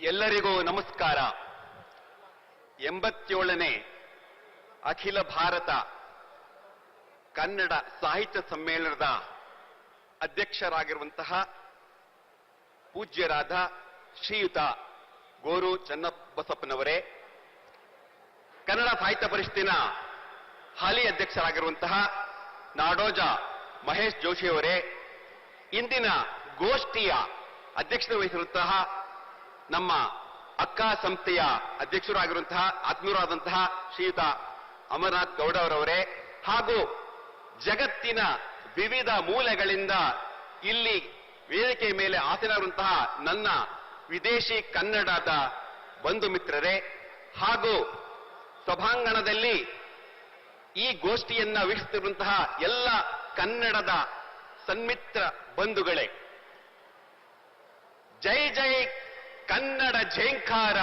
ಎಲ್ಲರಿಗೂ ನಮಸ್ಕಾರ. ಎಂಬತ್ತೇಳನೇ ಅಖಿಲ ಭಾರತ ಕನ್ನಡ ಸಾಹಿತ್ಯ ಸಮ್ಮೇಳನದ ಅಧ್ಯಕ್ಷರಾಗಿರುವಂತಹ ಪೂಜ್ಯರಾದ ಶ್ರೀಯುತ ಗೋರು ಚನ್ನಬಸಪ್ಪನವರೇ, ಕನ್ನಡ ಸಾಹಿತ್ಯ ಪರಿಷತ್ತಿನ ಹಾಲಿ ಅಧ್ಯಕ್ಷರಾಗಿರುವಂತಹ ನಾಡೋಜ ಮಹೇಶ್ ಜೋಶಿಯವರೇ, ಇಂದಿನ ಗೋಷ್ಠಿಯ ಅಧ್ಯಕ್ಷತೆ ವಹಿಸಿರುವಂತಹ ನಮ್ಮ ಅಕ್ಕ ಸಂಸ್ಥೆಯ ಅಧ್ಯಕ್ಷರಾಗಿರುವಂತಹ, ಆತ್ಮೀಯರಾದಂತಹ ಶ್ರೀಯುತ ಅಮರನಾಥ್ ಗೌಡ ಅವರವರೇ ಹಾಗೂ ಜಗತ್ತಿನ ವಿವಿಧ ಮೂಲೆಗಳಿಂದ ಇಲ್ಲಿ ವೇದಿಕೆಯ ಮೇಲೆ ಆಸೆನಾಗಿರುವಂತಹ ನನ್ನ ವಿದೇಶಿ ಕನ್ನಡದ ಬಂಧು ಮಿತ್ರರೇ, ಹಾಗೂ ಸಭಾಂಗಣದಲ್ಲಿ ಈ ಗೋಷ್ಠಿಯನ್ನ ವೀಕ್ಷಿಸುತ್ತಿರುವಂತಹ ಎಲ್ಲ ಕನ್ನಡದ ಸನ್ಮಿತ್ರ ಬಂಧುಗಳೇ, ಜೈ ಜೈ ಕನ್ನಡ ಝೇಂಕಾರ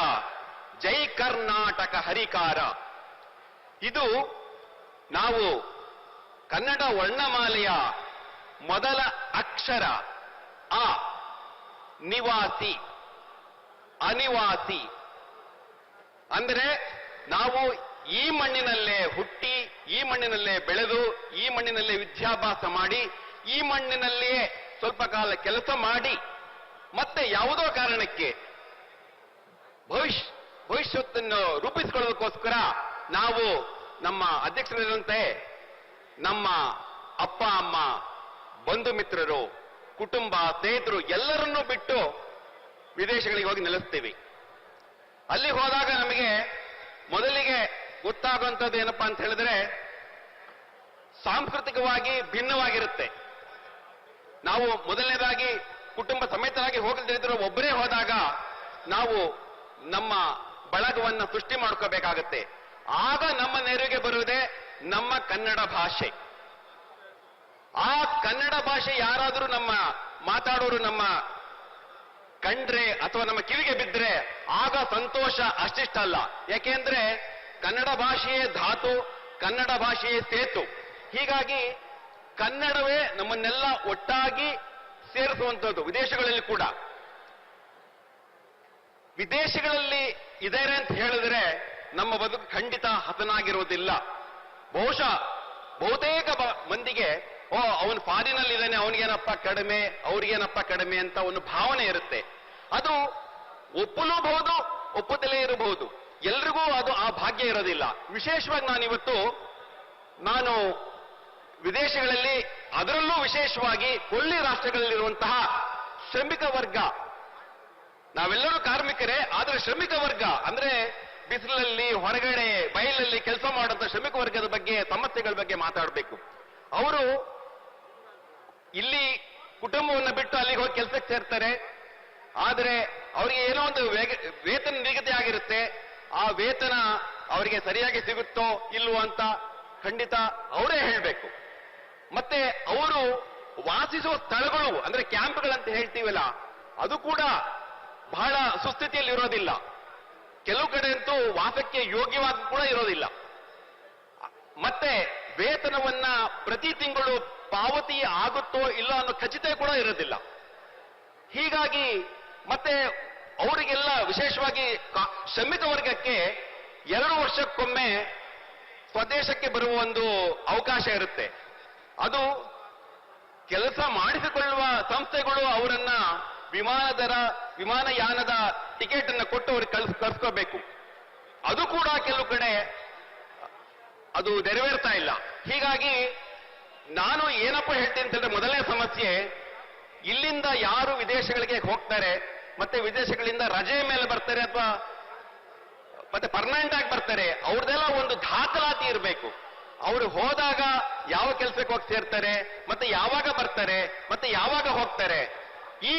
ಜೈ ಕರ್ನಾಟಕ ಹರಿಕಾರ. ಇದು ನಾವು ಕನ್ನಡ ವರ್ಣಮಾಲೆಯ ಮೊದಲ ಅಕ್ಷರ. ಆ ನಿವಾಸಿ, ಅನಿವಾಸಿ. ಅಂದರೆ ನಾವು ಈ ಮಣ್ಣಿನಲ್ಲೇ ಹುಟ್ಟಿ, ಈ ಮಣ್ಣಿನಲ್ಲೇ ಬೆಳೆದು, ಈ ಮಣ್ಣಿನಲ್ಲೇ ವಿದ್ಯಾಭ್ಯಾಸ ಮಾಡಿ, ಈ ಮಣ್ಣಿನಲ್ಲಿಯೇ ಸ್ವಲ್ಪ ಕಾಲ ಕೆಲಸ ಮಾಡಿ. ಮತ್ತೆ ಯಾವುದೋ ಕಾರಣಕ್ಕೆ ಭವಿಷ್ಯ ಭವಿಷ್ಯತ್ತನ್ನು ರೂಪಿಸಿಕೊಳ್ಳೋದಕ್ಕೋಸ್ಕರ ನಾವು ನಮ್ಮ ಅಧ್ಯಕ್ಷರಂತೆ ನಮ್ಮ ಅಪ್ಪ, ಅಮ್ಮ, ಬಂಧು ಮಿತ್ರರು, ಕುಟುಂಬ ಸ್ನೇಹಿತರು ಎಲ್ಲರನ್ನೂ ಬಿಟ್ಟು ವಿದೇಶಗಳಿಗೆ ಹೋಗಿ ನೆಲೆಸ್ತೀವಿ ಅಲ್ಲಿ ಹೋದಾಗ ನಮಗೆ ಮೊದಲಿಗೆ ಗೊತ್ತಾಗುವಂಥದ್ದು ಏನಪ್ಪಾ ಅಂತ ಹೇಳಿದ್ರೆ ಸಾಂಸ್ಕೃತಿಕವಾಗಿ ಭಿನ್ನವಾಗಿರುತ್ತೆ. ನಾವು ಮೊದಲನೇದಾಗಿ ಕುಟುಂಬ ಸಮೇತರಾಗಿ ಹೋಗದಿದ್ರು ಒಬ್ಬರೇ ಹೋದಾಗ ನಾವು ನಮ್ಮ ಬಳಗವನ್ನು ಸೃಷ್ಟಿ ಮಾಡ್ಕೋಬೇಕಾಗತ್ತೆ. ಆಗ ನಮ್ಮ ನೆರವಿಗೆ ಬರುವುದೇ ನಮ್ಮ ಕನ್ನಡ ಭಾಷೆ. ಆ ಕನ್ನಡ ಭಾಷೆ ಯಾರಾದರೂ ನಮ್ಮ ಮಾತಾಡೋರು ನಮ್ಮ ಕಂಡ್ರೆ ಅಥವಾ ನಮ್ಮ ಕಿವಿಗೆ ಬಿದ್ದರೆ ಆಗ ಸಂತೋಷ ಅಷ್ಟಿಷ್ಟಲ್ಲ ಯಾಕೆಂದ್ರೆ ಕನ್ನಡ ಭಾಷೆಯೇ ಧಾತು, ಕನ್ನಡ ಭಾಷೆಯೇ ಸೇತು. ಹೀಗಾಗಿ ಕನ್ನಡವೇ ನಮ್ಮನ್ನೆಲ್ಲ ಒಟ್ಟಾಗಿ ಸೇರಿಸುವಂಥದ್ದು ವಿದೇಶಗಳಲ್ಲಿ ಕೂಡ. ವಿದೇಶಗಳಲ್ಲಿ ಇದ್ದಾರೆ ಅಂತ ಹೇಳಿದ್ರೆ ನಮ್ಮ ಬದುಕು ಖಂಡಿತ ಹತನಾಗಿರುವುದಿಲ್ಲ. ಬಹುಶಃ ಬಹುತೇಕ ಮಂದಿಗೆ, ಓ, ಅವನು ಫಾರಿನಲ್ಲಿ ಇದ್ದಾನೆ ಅವನಿಗೇನಪ್ಪ ಕಡಿಮೆ, ಅವ್ರಿಗೇನಪ್ಪ ಕಡಿಮೆ ಅಂತ ಒಂದು ಭಾವನೆ ಇರುತ್ತೆ. ಅದು ಒಪ್ಪಲೂಬಹುದು, ಒಪ್ಪುತ್ತಲೇ ಇರಬಹುದು. ಎಲ್ರಿಗೂ ಅದು ಆ ಭಾಗ್ಯ ಇರೋದಿಲ್ಲ. ವಿಶೇಷವಾಗಿ ನಾನಿವತ್ತು ನಾನು ವಿದೇಶಗಳಲ್ಲಿ ಅದರಲ್ಲೂ ವಿಶೇಷವಾಗಿ ಕೊಲ್ಲಿ ರಾಷ್ಟ್ರಗಳಲ್ಲಿರುವಂತಹ ಶ್ರಮಿಕ ವರ್ಗ ನಾವೆಲ್ಲರೂ ಕಾರ್ಮಿಕರೇ, ಆದ್ರೆ ಶ್ರಮಿಕ ವರ್ಗ, ಅಂದ್ರೆ ಬಿಸಿಲಲ್ಲಿ, ಹೊರಗಡೆ, ಬಯಲಲ್ಲಿ ಕೆಲಸ ಮಾಡುವಂತ ಶ್ರಮಿಕ ವರ್ಗದ ಬಗ್ಗೆ ಸಮಸ್ಯೆಗಳ ಬಗ್ಗೆ ಮಾತಾಡಬೇಕು. ಅವರು ಇಲ್ಲಿ ಕುಟುಂಬವನ್ನು ಬಿಟ್ಟು ಅಲ್ಲಿಗೆ ಹೋಗಿ ಕೆಲಸಕ್ಕೆ ಸೇರ್ತಾರೆ. ಆದರೆ ಅವರಿಗೆ ಏನೋ ಒಂದು ವೇತನ ನಿಗದಿ ಆಗಿರುತ್ತೆ. ಆ ವೇತನ ಅವರಿಗೆ ಸರಿಯಾಗಿ ಸಿಗುತ್ತೋ ಇಲ್ವೋ ಅಂತ ಖಂಡಿತ ಅವರೇ ಹೇಳಬೇಕು. ಮತ್ತೆ ಅವರು ವಾಸಿಸುವ ಸ್ಥಳಗಳು, ಅಂದ್ರೆ ಕ್ಯಾಂಪ್ಗಳಂತ ಹೇಳ್ತೀವಲ್ಲ, ಅದು ಕೂಡ ಬಹಳ ಸುಸ್ಥಿತಿಯಲ್ಲಿ ಇರೋದಿಲ್ಲ ಕೆಲವು ಕಡೆ ಅಂತೂ ವಾಸಕ್ಕೆ ಯೋಗ್ಯವಾದ ಕೂಡ ಇರೋದಿಲ್ಲ. ಮತ್ತೆ ವೇತನವನ್ನ ಪ್ರತಿ ತಿಂಗಳು ಪಾವತಿ ಆಗುತ್ತೋ ಇಲ್ಲ ಅನ್ನೋ ಖಚಿತ ಕೂಡ ಇರೋದಿಲ್ಲ. ಹೀಗಾಗಿ ಮತ್ತೆ ಅವರಿಗೆಲ್ಲ ವಿಶೇಷವಾಗಿ ಶ್ರಮಿಕ ವರ್ಗಕ್ಕೆ ಎರಡು ವರ್ಷಕ್ಕೊಮ್ಮೆ ಸ್ವದೇಶಕ್ಕೆ ಬರುವ ಒಂದು ಅವಕಾಶ ಇರುತ್ತೆ. ಅದು ಕೆಲಸ ಮಾಡಿಸಿಕೊಳ್ಳುವ ಸಂಸ್ಥೆಗಳು ಅವರನ್ನ ವಿಮಾನ ದರ, ವಿಮಾನಯಾನದ ಟಿಕೆಟ್ ಅನ್ನು ಕೊಟ್ಟು ಅವ್ರಿಗೆ ಕಳ್ಸ್ ಕರ್ಸ್ಕೋಬೇಕು ಅದು ಕೂಡ ಕೆಲವು ಕಡೆ ಅದು ನೆರವೇರ್ತಾ ಇಲ್ಲ. ಹೀಗಾಗಿ ನಾನು ಏನಪ್ಪ ಹೇಳ್ತೀನಿ ಅಂತಂದ್ರೆ ಮೊದಲನೇ ಸಮಸ್ಯೆ, ಇಲ್ಲಿಂದ ಯಾರು ವಿದೇಶಗಳಿಗೆ ಹೋಗ್ತಾರೆ ಮತ್ತೆ ವಿದೇಶಗಳಿಂದ ರಜೆ ಮೇಲೆ ಬರ್ತಾರೆ ಅಥವಾ ಮತ್ತೆ ಪರ್ಮನೆಂಟ್ ಆಗಿ ಬರ್ತಾರೆ, ಅವ್ರದ್ದೆಲ್ಲ ಒಂದು ದಾಖಲಾತಿ ಇರಬೇಕು. ಅವರು ಹೋದಾಗ ಯಾವ ಕೆಲಸಕ್ಕೆ ಹೋಗಿ, ಸೇರ್ತಾರೆ, ಮತ್ತೆ ಯಾವಾಗ ಬರ್ತಾರೆ, ಮತ್ತೆ ಯಾವಾಗ ಹೋಗ್ತಾರೆ. ಈ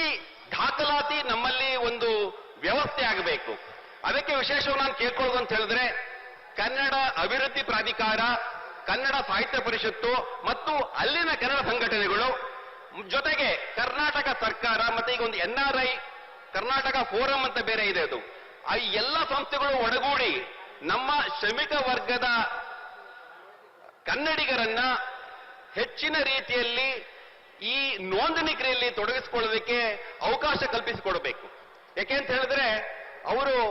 ದಾಖಲಾತಿ ನಮ್ಮಲ್ಲಿ ಒಂದು ವ್ಯವಸ್ಥೆ ಆಗಬೇಕು. ಅದಕ್ಕೆ ವಿಶೇಷವಾಗಿ ನಾನು ಕೇಳ್ಕೊಳ್ಳೋದು ಅಂತ ಹೇಳಿದ್ರೆ, ಕನ್ನಡ ಅಭಿವೃದ್ಧಿ ಪ್ರಾಧಿಕಾರ, ಕನ್ನಡ ಸಾಹಿತ್ಯ ಪರಿಷತ್ತು ಮತ್ತು ಅಲ್ಲಿನ ಕನ್ನಡ ಸಂಘಟನೆಗಳು, ಜೊತೆಗೆ ಕರ್ನಾಟಕ ಸರ್ಕಾರ ಮತ್ತೆ ಈಗ ಒಂದು N R I, Karnataka forum ಅಂತ ಬೇರೆ ಇದೆ ಅದು. ಆ ಎಲ್ಲ ಸಂಸ್ಥೆಗಳು ಒಡಗೂಡಿ ನಮ್ಮ ಶ್ರಮಿಕ ವರ್ಗದ ಕನ್ನಡಿಗರನ್ನ ಹೆಚ್ಚಿನ ರೀತಿಯಲ್ಲಿ ಈ ನೋಂದಣಿ ಕ್ರಿಯೆಯಲ್ಲಿ ತೊಡಗಿಸಿಕೊಳ್ಳೋದಕ್ಕೆ ಅವಕಾಶ ಕಲ್ಪಿಸಿಕೊಡಬೇಕು. ಯಾಕೆ ಅಂತ ಹೇಳಿದ್ರೆ, ಅವರು,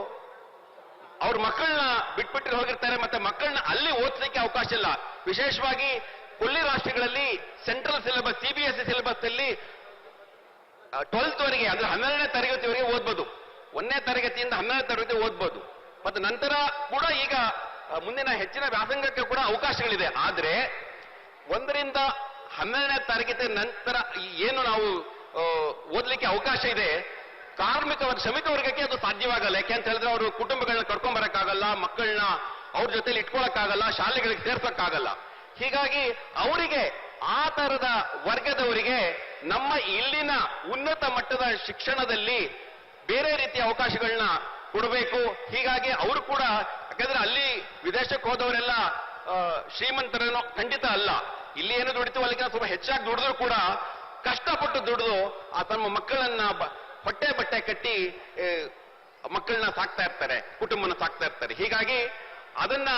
ಅವ್ರ ಮಕ್ಕಳನ್ನ ಬಿಟ್ಬಿಟ್ಟು ಹೋಗಿರ್ತಾರೆ, ಮತ್ತೆ ಮಕ್ಕಳನ್ನ ಅಲ್ಲಿ ಓದಿಸಲಿಕ್ಕೆ ಅವಕಾಶ ಇಲ್ಲ. ವಿಶೇಷವಾಗಿ ಕೊಲ್ಲಿ ರಾಷ್ಟ್ರಗಳಲ್ಲಿ ಸೆಂಟ್ರಲ್ ಸಿಲೆಬಸ್ ಸಿಬಿಎಸ್ಇ ಸಿಲೆಬಸ್ ಅಲ್ಲಿ ಟ್ವೆಲ್ತ್ ವರೆಗೆ, ಅಂದ್ರೆ ಹನ್ನೆರಡನೇ ತರಗತಿವರೆಗೆ ಓದ್ಬೋದು. ಒಂದನೇ ತರಗತಿಯಿಂದ ಹನ್ನೆರಡನೇ ತರಗತಿ ಓದ್ಬೋದು. ಮತ್ತೆ ನಂತರ ಕೂಡ ಈಗ ಮುಂದಿನ ಹೆಚ್ಚಿನ ವ್ಯಾಸಂಗಕ್ಕೆ ಕೂಡ ಅವಕಾಶಗಳಿದೆ. ಆದ್ರೆ, ಒಂದರಿಂದ ಹನ್ನೆರಡನೇ ತಾರೀಕಿನ ನಂತರ ಏನು ನಾವು ಓದಲಿಕ್ಕೆ ಅವಕಾಶ ಇದೆ ಕಾರ್ಮಿಕ ಶ್ರಮಿಕ ವರ್ಗಕ್ಕೆ ಅದು ಸಾಧ್ಯವಾಗಲ್ಲ. ಯಾಕೆ ಅಂತ ಹೇಳಿದ್ರೆ ಅವರು ಕುಟುಂಬಗಳನ್ನ ಕರ್ಕೊಂಡ್ ಬರಕ್ಕಾಗಲ್ಲ, ಮಕ್ಕಳನ್ನ ಅವ್ರ ಜೊತೆಲಿ ಇಟ್ಕೊಳಕ್ಕಾಗಲ್ಲ, ಶಾಲೆಗಳಿಗೆ ಸೇರ್ಸಕ್ಕಾಗಲ್ಲ. ಹೀಗಾಗಿ ಅವರಿಗೆ, ಆ ತರದ ವರ್ಗದವರಿಗೆ ನಮ್ಮ ಇಲ್ಲಿನ ಉನ್ನತ ಮಟ್ಟದ ಶಿಕ್ಷಣದಲ್ಲಿ ಬೇರೆ ರೀತಿಯ ಅವಕಾಶಗಳನ್ನ ಕೊಡಬೇಕು. ಹೀಗಾಗಿ ಅವರು ಕೂಡ, ಯಾಕಂದ್ರೆ ಅಲ್ಲಿ ವಿದೇಶಕ್ಕೆ ಹೋದವರೆಲ್ಲ ಶ್ರೀಮಂತರನ್ನು ಶ್ರೀಮಂತರೇನೋ ಖಂಡಿತ ಅಲ್ಲ. ಇಲ್ಲಿ ಏನು ದುಡಿತೀವೋ ಅಲ್ಲಿಗೆ ಸ್ವಲ್ಪ ಹೆಚ್ಚಾಗಿ ದುಡಿದ್ರು ಕೂಡ ಕಷ್ಟಪಟ್ಟು ದುಡಿದು ಆ ತಮ್ಮ ಮಕ್ಕಳನ್ನ ಹೊಟ್ಟೆ ಬಟ್ಟೆ ಕಟ್ಟಿ ಮಕ್ಕಳನ್ನ ಸಾಕ್ತಾ ಇರ್ತಾರೆ, ಕುಟುಂಬನ ಸಾಕ್ತಾ ಇರ್ತಾರೆ. ಹೀಗಾಗಿ ಅದನ್ನ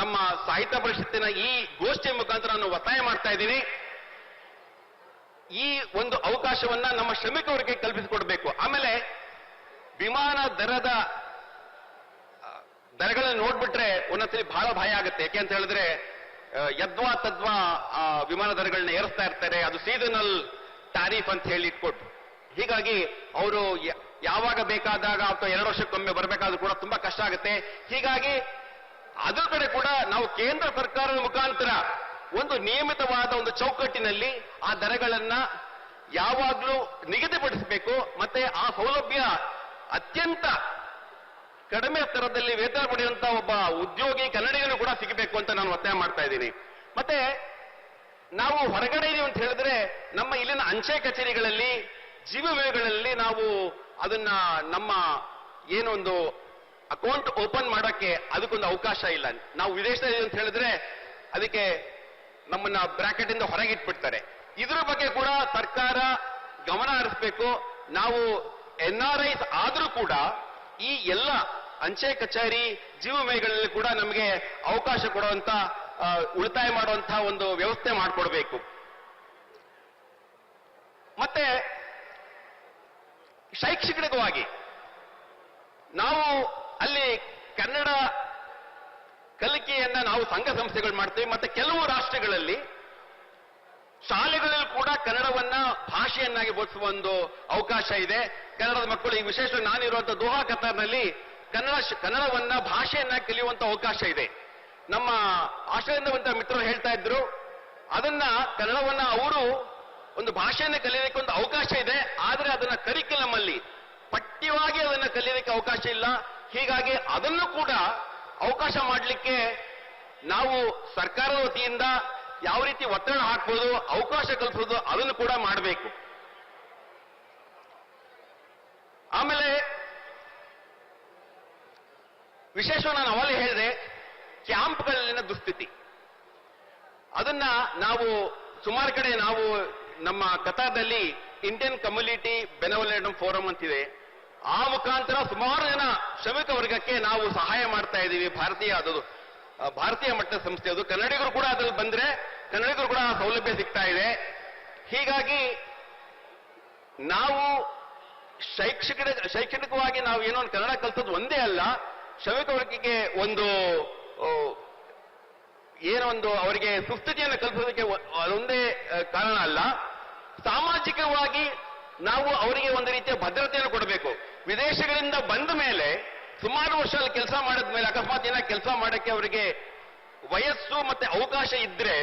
ನಮ್ಮ ಸಾಹಿತ್ಯ ಪರಿಷತ್ತಿನ ಈ ಗೋಷ್ಠಿಯ ಮುಖಾಂತರ ನಾನು ಒತ್ತಾಯ ಮಾಡ್ತಾ ಇದ್ದೀನಿ. ಈ ಒಂದು ಅವಕಾಶವನ್ನ ನಮ್ಮ ಶ್ರಮಿಕ ವರ್ಗಕ್ಕೆ ಕಲ್ಪಿಸಿಕೊಡ್ಬೇಕು. ಆಮೇಲೆ ವಿಮಾನ ದರದ ದರಗಳನ್ನು ನೋಡ್ಬಿಟ್ರೆ ಒಂದೊಂದ್ಸಲಿ ಬಹಳ ಭಯ ಆಗುತ್ತೆ. ಯಾಕೆ ಅಂತ ಹೇಳಿದ್ರೆ ಯದ್ವಾ ತದ್ವಾ ಆ, ವಿಮಾನ ದರಗಳನ್ನ ಏರಿಸ್ತಾ ಇರ್ತಾರೆ. ಅದು ಸೀಸನಲ್ ಟ್ಯಾರಿಫ್ ಅಂತ ಹೇಳಿ ಇಟ್ಕೊಟ್ರು. ಹೀಗಾಗಿ ಅವರು ಯಾವಾಗ ಬೇಕಾದಾಗ ಅಥವಾ ಎರಡು ವರ್ಷಕ್ಕೊಮ್ಮೆ ಬರಬೇಕಾದ್ರೂ ಕೂಡ ತುಂಬಾ ಕಷ್ಟ ಆಗುತ್ತೆ. ಹೀಗಾಗಿ ಅದರ ಕಡೆ ಕೂಡ ನಾವು ಕೇಂದ್ರ ಸರ್ಕಾರದ ಮುಖಾಂತರ ಒಂದು ನಿಯಮಿತವಾದ ಒಂದು ಚೌಕಟ್ಟಿನಲ್ಲಿ ಆ ದರಗಳನ್ನ ಯಾವಾಗಲೂ ನಿಗದಿಪಡಿಸಬೇಕು. ಮತ್ತೆ ಆ ಸೌಲಭ್ಯ ಅತ್ಯಂತ ಕಡಿಮೆ ಸ್ತರದಲ್ಲಿ ವೇತನ ಪಡೆಯುವಂತ ಒಬ್ಬ ಉದ್ಯೋಗಿ ಕನ್ನಡಿಗನು ಕೂಡ ಸಿಗಬೇಕು ಅಂತ ನಾನು ಒತ್ತಾಯ ಮಾಡ್ತಾ ಇದ್ದೀನಿ. ಮತ್ತೆ ನಾವು ಹೊರಗಡೆ ಇದೀವಿ ಅಂತ ಹೇಳಿದ್ರೆ ನಮ್ಮ ಇಲ್ಲಿನ ಅಂಚೆ ಕಚೇರಿಗಳಲ್ಲಿ ಜೀವ ವಿಮೆಗಳಲ್ಲಿ ನಾವು ಅದನ್ನ ನಮ್ಮ ಏನೊಂದು ಅಕೌಂಟ್ ಓಪನ್ ಮಾಡೋಕ್ಕೆ ಅದಕ್ಕೊಂದು ಅವಕಾಶ ಇಲ್ಲ. ನಾವು ವಿದೇಶದಲ್ಲಿ ಅಂತ ಹೇಳಿದ್ರೆ ಅದಕ್ಕೆ ನಮ್ಮನ್ನ ಬ್ರಾಕೆಟ್ ಇಂದ ಹೊರಗಿಟ್ಬಿಡ್ತಾರೆ ಇದ್ರ ಬಗ್ಗೆ ಕೂಡ ಸರ್ಕಾರ ಗಮನ ಹರಿಸಬೇಕು. ನಾವು ಎನ್ ಆರ್ ಐಸ್ ಆದ್ರೂ ಕೂಡ ಈ ಎಲ್ಲ ಅಂಚೆ ಕಚೇರಿ ಜೀವ ವಿಮೆಗಳಲ್ಲಿ ಕೂಡ ನಮಗೆ ಅವಕಾಶ ಕೊಡುವಂತ ಉಳಿತಾಯ ಮಾಡುವಂತಹ ಒಂದು ವ್ಯವಸ್ಥೆ ಮಾಡಿಕೊಡ್ಬೇಕು. ಮತ್ತೆ ಶೈಕ್ಷಣಿಕವಾಗಿ ನಾವು ಅಲ್ಲಿ ಕನ್ನಡ ಕಲಿಕೆಯನ್ನ ನಾವು ಸಂಘ ಸಂಸ್ಥೆಗಳು ಮಾಡ್ತೇವೆ, ಮತ್ತೆ ಕೆಲವು ರಾಷ್ಟ್ರಗಳಲ್ಲಿ ಶಾಲೆಗಳಲ್ಲಿ ಕೂಡ ಕನ್ನಡವನ್ನ ಭಾಷೆಯನ್ನಾಗಿ ಬೋಧಿಸುವ ಒಂದು ಅವಕಾಶ ಇದೆ. ಕನ್ನಡದ ಮಕ್ಕಳು ಈ ವಿಶೇಷವಾಗಿ ನಾನಿರುವಂತಹ ದೋಹಾ ಕತಾರ್ನಲ್ಲಿ ಕನ್ನಡ ಕನ್ನಡವನ್ನ ಭಾಷೆಯನ್ನ ಕಲಿಯುವಂತ ಅವಕಾಶ ಇದೆ. ನಮ್ಮ ಆಶ್ರಯದಿಂದ ಮಿತ್ರರು ಹೇಳ್ತಾ ಇದ್ರು, ಅದನ್ನ ಕನ್ನಡವನ್ನ ಅವರು ಒಂದು ಭಾಷೆಯನ್ನ ಕಲಿಯೋದಕ್ಕೆ ಒಂದು ಅವಕಾಶ ಇದೆ, ಆದ್ರೆ ಅದನ್ನ ಕರಿಕ್ಯುಲಮ್ ಅಲ್ಲಿ ಪಠ್ಯವಾಗಿ ಅದನ್ನ ಕಲಿಯೋದಕ್ಕೆ ಅವಕಾಶ ಇಲ್ಲ. ಹೀಗಾಗಿ ಅದನ್ನು ಕೂಡ ಅವಕಾಶ ಮಾಡಲಿಕ್ಕೆ ನಾವು ಸರ್ಕಾರದ ವತಿಯಿಂದ ಯಾವ ರೀತಿ ಒತ್ತಡ ಹಾಕ್ಬೋದು, ಅವಕಾಶ ಕಲ್ಪಿಸೋದು, ಅದನ್ನು ಕೂಡ ಮಾಡಬೇಕು. ಆಮೇಲೆ ವಿಶೇಷವಾಗಿ ನಾನು ಅವಲ್ಲಿ ಹೇಳಿದೆ ಕ್ಯಾಂಪ್ಗಳಲ್ಲಿನ ದುಸ್ಥಿತಿ. ಅದನ್ನ ನಾವು ಸುಮಾರು ಕಡೆ ನಾವು ನಮ್ಮ ಕಥಾದಲ್ಲಿ ಇಂಡಿಯನ್ ಕಮ್ಯುನಿಟಿ ಬೆನವಲೇಡಮ್ ಫೋರಂ ಅಂತಿದೆ. ಆ ಮುಖಾಂತರ ಸುಮಾರು ಜನ ಶ್ರಮಿಕ ವರ್ಗಕ್ಕೆ ನಾವು ಸಹಾಯ ಮಾಡ್ತಾ ಇದ್ದೀವಿ. ಭಾರತೀಯ ಅದು ಭಾರತೀಯ ಮಟ್ಟದ ಸಂಸ್ಥೆ ಅದು. ಕನ್ನಡಿಗರು ಕೂಡ ಅದ್ರಲ್ಲಿ ಬಂದ್ರೆ ಕನ್ನಡಿಗರು ಕೂಡ ಸೌಲಭ್ಯ ಸಿಗ್ತಾ ಇದೆ. ಹೀಗಾಗಿ ನಾವು ಶೈಕ್ಷಣಿಕ ಶೈಕ್ಷಣಿಕವಾಗಿ ನಾವು ಏನೋ ಕನ್ನಡ ಕಲ್ತದ್ದು ಒಂದೇ ಅಲ್ಲ ಶ್ರಮಿಕ ವರ್ಗಕ್ಕೆ ಒಂದು ಆ, ಏನೋ ಒಂದು ಅವರಿಗೆ ಸುಸ್ಥಿತಿಯನ್ನು ಕಲ್ಪಿಸೋದಕ್ಕೆ ಅದೊಂದೇ ಕಾರಣ ಅಲ್ಲ. ಸಾಮಾಜಿಕವಾಗಿ ನಾವು ಅವರಿಗೆ ಒಂದು ರೀತಿಯ ಭದ್ರತೆಯನ್ನು ಕೊಡಬೇಕು. ವಿದೇಶಗಳಿಂದ ಬಂದ ಮೇಲೆ ಸುಮಾರು ವರ್ಷ ಅಲ್ಲಿ ಕೆಲಸ ಮಾಡಿದ ಮೇಲೆ ಅಕಸ್ಮಾತ್ ಏನ ಕೆಲಸ ಮಾಡಕ್ಕೆ ಅವರಿಗೆ ವಯಸ್ಸು ಮತ್ತೆ ಅವಕಾಶ ಇದ್ರೆ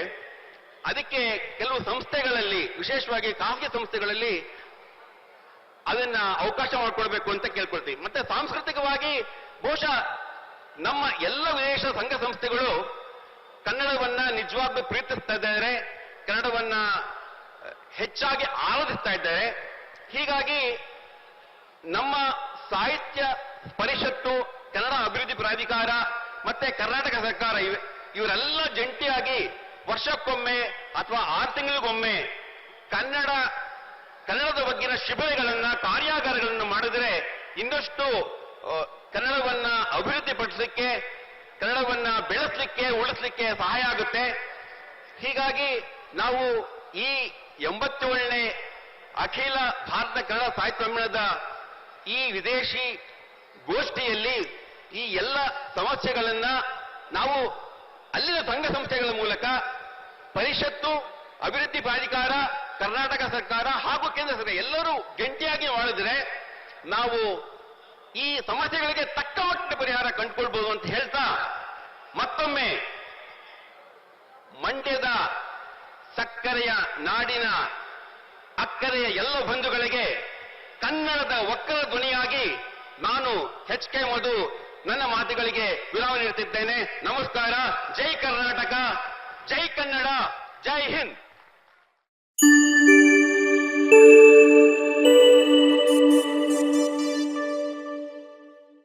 ಅದಕ್ಕೆ ಕೆಲವು ಸಂಸ್ಥೆಗಳಲ್ಲಿ ವಿಶೇಷವಾಗಿ ಖಾಸಗಿ ಸಂಸ್ಥೆಗಳಲ್ಲಿ ಅದನ್ನ ಅವಕಾಶ ಮಾಡಿಕೊಡ್ಬೇಕು ಅಂತ ಕೇಳ್ಕೊಳ್ತೀವಿ. ಮತ್ತೆ ಸಾಂಸ್ಕೃತಿಕವಾಗಿ ಬಹುಶಃ ನಮ್ಮ ಎಲ್ಲ ವಿದೇಶ ಸಂಘ ಸಂಸ್ಥೆಗಳು ಕನ್ನಡವನ್ನ ನಿಜವಾಗ್ಲೂ ಪ್ರೀತಿಸ್ತಾ ಇದ್ದಾರೆ, ಕನ್ನಡವನ್ನ ಹೆಚ್ಚಾಗಿ ಆರಾಧಿಸ್ತಾ ಇದ್ದಾರೆ. ಹೀಗಾಗಿ ನಮ್ಮ ಸಾಹಿತ್ಯ ಪರಿಷತ್ತು, ಕನ್ನಡ ಅಭಿವೃದ್ಧಿ ಪ್ರಾಧಿಕಾರ ಮತ್ತೆ ಕರ್ನಾಟಕ ಸರ್ಕಾರ ಇವೆ, ಇವರೆಲ್ಲ ಜಂಟಿಯಾಗಿ ವರ್ಷಕ್ಕೊಮ್ಮೆ ಅಥವಾ ಆರು ತಿಂಗಳಿಗೊಮ್ಮೆ ಕನ್ನಡ, ಕನ್ನಡದ ಬಗ್ಗಿನ ಶಿಬಿರಗಳನ್ನ, ಕಾರ್ಯಾಗಾರಗಳನ್ನು ಮಾಡಿದರೆ ಇನ್ನಷ್ಟು ಅಭಿವೃದ್ಧಿಪಡಿಸಲಿಕ್ಕೆ ಕನ್ನಡವನ್ನ ಬೆಳೆಸಲಿಕ್ಕೆ, ಉಳಿಸಲಿಕ್ಕೆ ಸಹಾಯ ಆಗುತ್ತೆ. ಹೀಗಾಗಿ ನಾವು ಈ ಎಂಬತ್ತೇಳನೇ ಅಖಿಲ ಭಾರತ ಕನ್ನಡ ಸಾಹಿತ್ಯ ಸಮ್ಮೇಳನದ ಈ ವಿದೇಶಿ ಗೋಷ್ಠಿಯಲ್ಲಿ ಈ ಎಲ್ಲ ಸಮಸ್ಯೆಗಳನ್ನ ನಾವು ಅಲ್ಲಿನ ಸಂಘ ಸಂಸ್ಥೆಗಳ ಮೂಲಕ ಪರಿಷತ್ತು, ಅಭಿವೃದ್ಧಿ ಪ್ರಾಧಿಕಾರ, ಕರ್ನಾಟಕ ಸರ್ಕಾರ ಹಾಗೂ ಕೇಂದ್ರ ಸರ್ಕಾರ ಎಲ್ಲರೂ ಗಂಟಿಯಾಗಿ ಮಾಡಿದ್ರೆ ನಾವು ಈ ಸಮಸ್ಯೆಗಳಿಗೆ ತಕ್ಕ ಮಟ್ಟಿನ ಪರಿಹಾರ ಕಂಡುಕೊಳ್ಬಹುದು ಅಂತ ಹೇಳ್ತಾ ಮತ್ತೊಮ್ಮೆ ಮಂಡ್ಯದ ಸಕ್ಕರೆಯ ನಾಡಿನ ಅಕ್ಕರೆಯ ಎಲ್ಲ ಬಂಧುಗಳಿಗೆ ಕನ್ನಡದ ಒಕ್ಕಲ ಧ್ವನಿಯಾಗಿ ನಾನು ಎಚ್ ಕೆ ಮಧು ನನ್ನ ಮಾತುಗಳಿಗೆ ವಿರಾಮ ನೀಡುತ್ತಿದ್ದೇನೆ. ನಮಸ್ಕಾರ. ಜೈ ಕರ್ನಾಟಕ. ಜೈ ಕನ್ನಡ. ಜೈ ಹಿಂದ್.